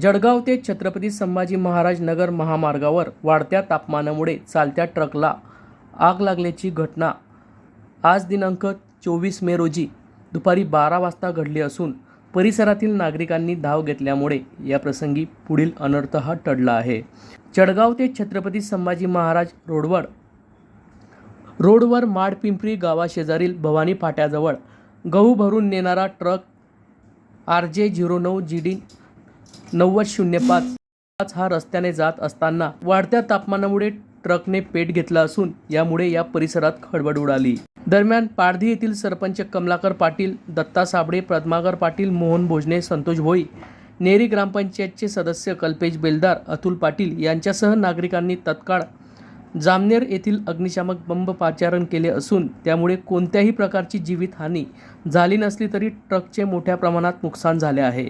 जळगाव ते छत्रपती संभाजी महाराज नगर महामार्गावर वाढत्या तापमानामुळे चालत्या ट्रकला आग लागल्याची घटना. आज दिनांक चोवीस मे रोजी दुपारी बारा वाजता घडली असून परिसरातील नागरिकांनी धाव घेतल्यामुळे या प्रसंगी पुढील अनर्थ हा टळला आहे. जळगाव ते छत्रपती संभाजी महाराज रोडवर रोडवर माडपिंपरी गावाशेजारील भवानी फाट्याजवळ गहू भरून नेणारा ट्रक आर जे झिरो नऊ जी डी नव्वद शून्य पाच पाच हा रस्त्याने जात असताना वाढत्या तापमानामुळे ट्रकने पेट घेतला असून यामुळे या परिसरात खळबळ उडाली. दरम्यान पारधी येथील सरपंच कमलाकर पाटील दत्ता साबळे पद्माकर पाटील मोहन भोजने संतोष भोई नेरी ग्रामपंचायतचे सदस्य कल्पेश बेलदार अतुल पाटील यांच्यासह नागरिकांनी तत्काळ जामनेर येथील अग्निशामक बंब पाचारण केले असून त्यामुळे कोणत्याही प्रकारची जीवितहानी झाली नसली तरी ट्रकचे मोठ्या प्रमाणात नुकसान झाले आहे.